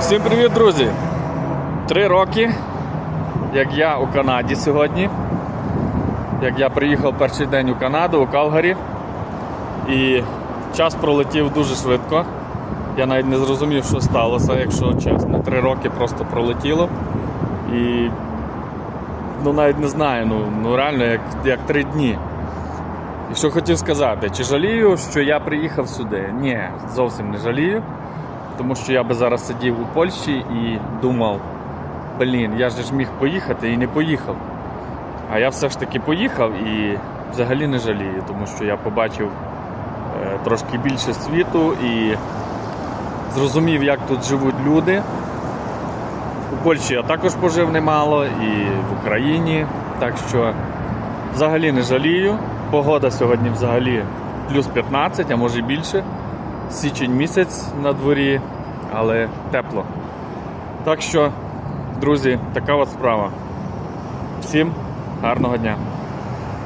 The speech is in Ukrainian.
Всім привіт, друзі! Три роки, як я у Канаді сьогодні. Як я приїхав перший день у Канаду, у Калгарі. І час пролетів дуже швидко. Я навіть не зрозумів, що сталося, якщо чесно. Три роки просто пролетіло. І ну навіть не знаю, ну, ну реально як, як три дні. І що хотів сказати, чи жалію, що я приїхав сюди? Ні, зовсім не жалію. Тому що я би зараз сидів у Польщі і думав, блін, я ж міг поїхати і не поїхав. А я все ж таки поїхав і взагалі не жалію, тому що я побачив е, трошки більше світу і зрозумів, як тут живуть люди. У Польщі я також пожив немало і в Україні. Так що взагалі не жалію. Погода сьогодні взагалі плюс 15, а може і більше. Січень місяць на дворі, але тепло. Так що, друзі, така от справа. Всім гарного дня!